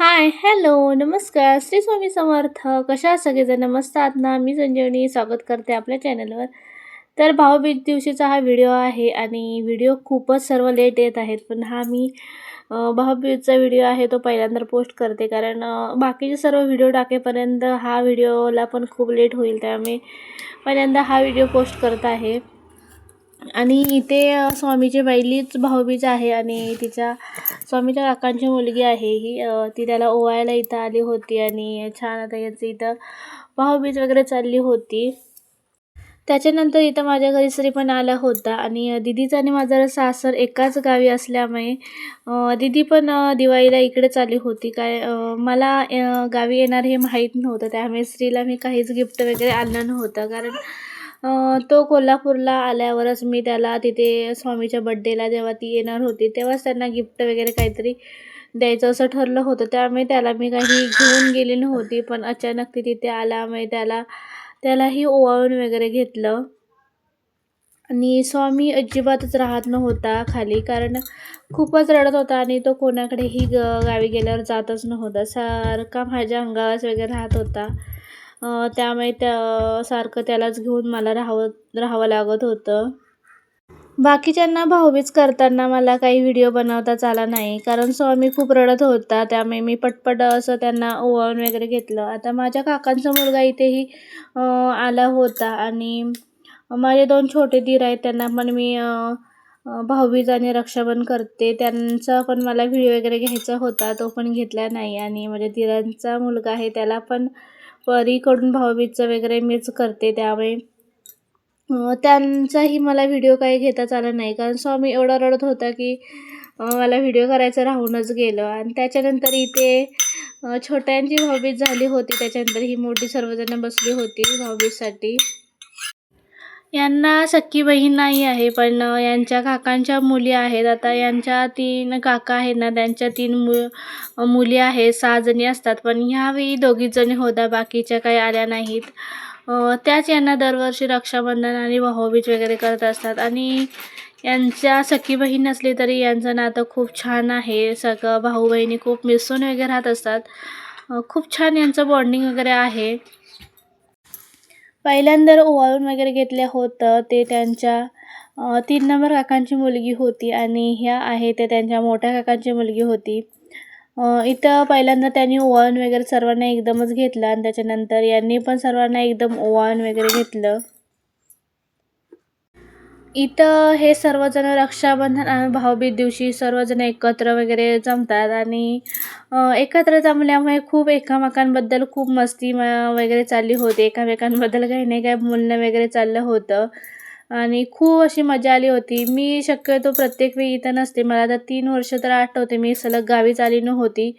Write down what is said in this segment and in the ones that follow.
Hi hello नमस्कार. श्री स्वामी समर्थ. कशा सगळेजण? मस्त आहात ना? मी संजीवनी स्वागत करते आपल्या चॅनलवर तर भाऊबीज दिवशीचा हा व्हिडिओ आहे आणि व्हिडिओ खूपच सर्व लेट येत आहेत. पण हा मी भाऊबीजचा व्हिडिओ आहे तो पहिल्यांदा पोस्ट करते. कारण बाकीचे सर्व व्हिडिओ टाकेपर्यंत हा व्हिडिओला पण खूप लेट होईल. त्यामुळे पहिल्यांदा हा व्हिडिओ पोस्ट करत आहे. आणि इथे स्वामीची पहिलीच भाऊबीज आहे आणि तिच्या स्वामीच्या काकांची मुलगी आहे ही. ती त्याला ओवायला इथं आली होती आणि छान आता याचं इथं भाऊबीज वगैरे चालली होती. त्याच्यानंतर इथं माझ्या घरी श्री पण आला होता आणि दिदीचा आणि माझा सासर एकाच गावी असल्यामुळे दिदी पण दिवाळीला इकडेच आली होती. काय मला गावी येणार हे माहीत नव्हतं. त्यामुळे स्त्रीला मी काहीच गिफ्ट वगैरे आणलं नव्हतं. कारण तो कोल्हापूरला आल्यावरच मी त्याला तिथे स्वामीच्या बड्डेला जेव्हा ती येणार होती तेव्हाच त्यांना गिफ्ट वगैरे काहीतरी द्यायचं असं ठरलं होतं. त्यामुळे त्याला मी काही घेऊन गेली नव्हती पण अचानक ती तिथे आल्यामुळे त्याला त्यालाही ओवाळून वगैरे घेतलं. आणि स्वामी अजिबातच राहत नव्हता खाली कारण खूपच रडत होता आणि तो कोणाकडेही ग गावी गेल्यावर जातच नव्हता. सारखा माझ्या अंगावरच वगैरे राहत होता. त्यामुळे त्या सारखं त्यालाच घेऊन मला राहावं राहावं लागत होतं. बाकीच्यांना भाऊबीज करताना मला काही व्हिडिओ बनवताच आला नाही. कारण स्वामी खूप रडत होता त्यामुळे मी पटपट असं त्यांना ओवाळून वगैरे घेतलं. आता माझ्या काकांचा मुलगा इथेही आला होता आणि माझे दोन छोटे दीर आहेत त्यांना पण मी भाऊबीज आणि रक्षाबंधन करते. त्यांचा पण मला व्हिडिओ वगैरे घ्यायचा होता तो पण घेतला नाही. आणि माझ्या दिरांचा मुलगा आहे त्याला पण परीकडून भाऊबीजचं वगैरे मीच करते त्यामुळे त्यांचाही मला व्हिडिओ काही घेताच आला नाही. कारण स्वामी एवढा रडत होता की मला व्हिडिओ करायचं राहूनच गेलं. आणि त्याच्यानंतर इथे छोट्यांची भाऊबीज झाली होती. त्याच्यानंतर ही मोठी सर्वजणं बसली होती भाऊबीजसाठी. यांना सख्खी बहीण नाही आहे पण यांच्या काकांच्या मुली आहेत. आता यांच्या तीन काका आहेत ना त्यांच्या तीन मु मुली आहेत. सहा जणी असतात पण ह्यावेळी दोघीच जणी होत्या बाकीच्या काही आल्या नाहीत. त्याच यांना दरवर्षी रक्षाबंधन आणि भाऊबीज वगैरे करत असतात. आणि यांच्या सख्खी बहीण नसली तरी यांचं नातं खूप छान आहे. सगळं भाऊ बहिणी खूप मिसळून वगैरे राहत असतात. खूप छान यांचं बॉन्डिंग वगैरे आहे. पहिल्यांदा ओवाळून वगैरे घेतलं होतं ते त्यांच्या तीन नंबर काकांची मुलगी होती आणि ह्या आहे ते त्यांच्या मोठ्या काकांची मुलगी होती. इथं पहिल्यांदा त्यांनी ओवाळून वगैरे सर्वांना एकदमच घेतलं आणि त्याच्यानंतर यांनी पण सर्वांना एकदम ओवाळून वगैरे घेतलं. इथं हे सर्वजण रक्षाबंधन आणि भाऊबीज दिवशी सर्वजण एकत्र वगैरे जमतात आणि एकत्र जमल्यामुळे खूप एकामेकांबद्दल खूप मस्ती म- वगैरे चालली होती. एकामेकांबद्दल काही नाही काही बोलणं वगैरे चाललं होतं. आणि खूप अशी मजा आली होती. मी शक्यतो प्रत्येक वेळी इथं नसते. मला आता तीन वर्ष तर आठवते. मी सलग गावीच आली नव्हती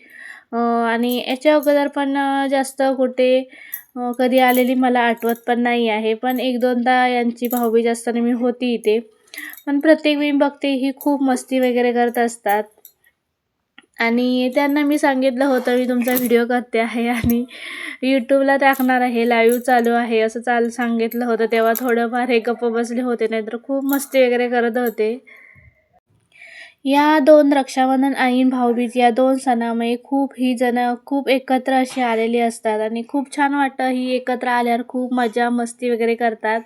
आणि याच्या अगोदर पण जास्त कुठे कधी आलेली मला आठवत पण नाही आहे. पण एक दोनदा यांची भाऊबीज असताना मी होती इथे. पण प्रत्येक वेळी बघते ही खूप मस्ती वगैरे करत असतात. आणि त्यांना मी सांगितलं होतं मी तुमचा व्हिडिओ करते आहे आणि यूट्यूबला टाकणार आहे. लाईव्ह चालू आहे. असं चाल सांगितलं होतं. तेव्हा थोडंफार हे गप्प बसले होते. नाहीतर खूप मस्ती वगैरे करत होते. या दोन रक्षाबंधन आणि भाऊबीज या दोन सणामुळे खूप ही जण खूप एकत्र अशी आलेली असतात आणि खूप छान वाटतं ही एकत्र आल्यावर खूप मजा मस्ती वगैरे करतात.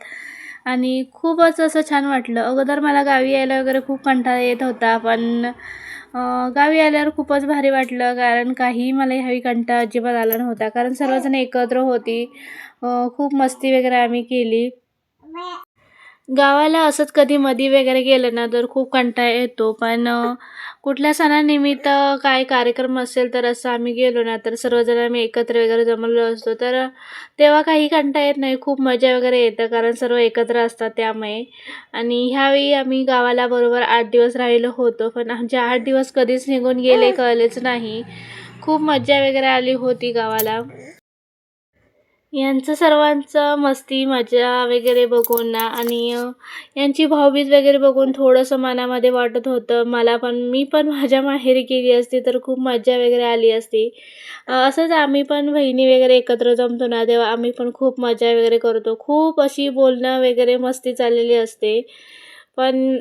आणि खूपच असं छान वाटलं. अगोदर मला गावी यायला वगैरे खूप कंटाळा येत होता पण गावी आल्यावर खूपच भारी वाटलं कारण काही मला ह्यावी कंटाळा अजिबात आला नव्हता कारण सर्वजण एकत्र होती. खूप मस्ती वगैरे आम्ही केली. गावाला असंच कधी मधी वगैरे गेलं ना तर खूप कंटाळा येतो. पण कुठल्या सणानिमित्त काय कार्यक्रम असेल तर असं आम्ही गेलो ना तर सर्वजण आम्ही एकत्र वगैरे जमलो असतो. तर तेव्हा काही कंटाळा येत नाही. खूप मजा वगैरे येतं कारण सर्व एकत्र असतात त्यामुळे. आणि ह्यावेळी आम्ही गावाला बरोबर आठ दिवस राहिलो होतो पण आमचे आठ दिवस कधीच निघून गेले कळलेच नाही. खूप मज्जा वगैरे आली होती गावाला. यांचं सर्वांचं मस्ती मजा वगैरे बघून ना आणि यांची भाऊबीज वगैरे बघून थोडंसं मनामध्ये वाटत होतं. मला पण मी पण माझ्या माहेरी केली असती तर खूप मजा वगैरे आली असती. असंच आम्ही पण बहिणी वगैरे एकत्र जमतो ना तेव्हा आम्ही पण खूप मजा वगैरे करतो. खूप अशी बोलणं वगैरे मस्ती चाललेली असते. पण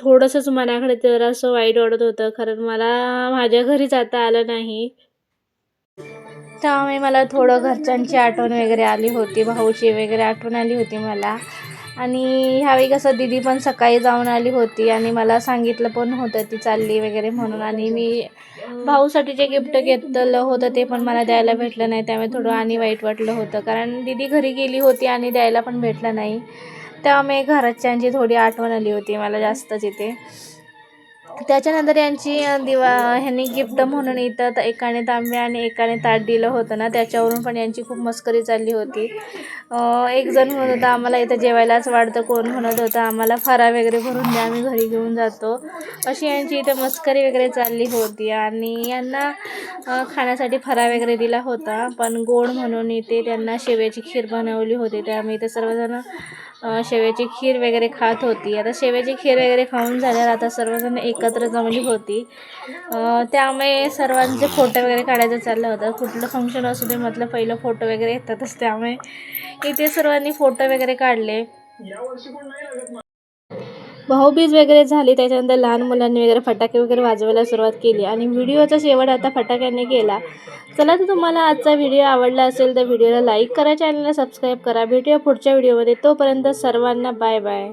थोडंसंच मनाकडे जरासं वाईट वाटत होतं. कारण मला माझ्या घरी जाता आलं नाही. त्यामुळे मला थोडं घरच्यांची आठवण वगैरे आली होती भाऊची वगैरे आठवण आली होती मला. आणि ह्यावेळी कसं दिदी पण सकाळी जाऊन आली होती आणि मला सांगितलं पण होतं ती चालली वगैरे म्हणून. आणि मी भाऊसाठी जे गिफ्ट घेतलं होतं ते पण मला द्यायला भेटलं नाही त्यामुळे थोडं आणि वाईट वाटलं होतं. कारण दिदी घरी गेली होती आणि द्यायला पण भेटलं नाही. त्यामुळे घरच्यांची थोडी आठवण आली होती मला जास्तच इथे त्याच्यानंतर यांची दिवा ह्यांनी गिफ्ट म्हणून इथं तर एकाने तांबे आणि एकाने ताट दिलं होतं ना त्याच्यावरून पण यांची खूप मस्करी चालली होती. एक जण म्हणत होता आम्हाला इथं जेवायलाच वाढतं कोण म्हणत होतं आम्हाला फरा वगैरे भरून द्या आम्ही घरी घेऊन जातो. अशी यांची इथं मस्करी वगैरे चालली होती आणि यांना खाण्यासाठी फरा वगैरे दिला होता. पण गोड म्हणून इथे त्यांना शेव्याची खीर बनवली होती. त्यामुळे इथे सर्वजण शेवयाची खीर वगैरे खात होती. आता शेवयाची खीर वगैरे खाऊन झाल्यावर आता सर्वजण एकत्र जमली होती. त्यामुळे सर्वांचे फोटो वगैरे काढायचं चाललं होतं. कुठलं फंक्शन असू दे म्हटलं पहिलं फोटो वगैरे येतातच त्यामुळे इथे सर्वांनी फोटो वगैरे काढले. भाऊबीज वगैरे झाली त्याच्यानंतर लहान मुलांनी वगैरे फटाके वगैरे वाजवायला सुरुवात केली. आणि व्हिडिओचा शेवट आता फटाक्याने केला. चला तर तुम्हाला आजचा व्हिडिओ आवडला असेल तर व्हिडिओला लाईक करा चॅनलला सबस्क्राईब करा. भेटूया पुढच्या व्हिडिओमध्ये. तोपर्यंत सर्वांना बाय बाय.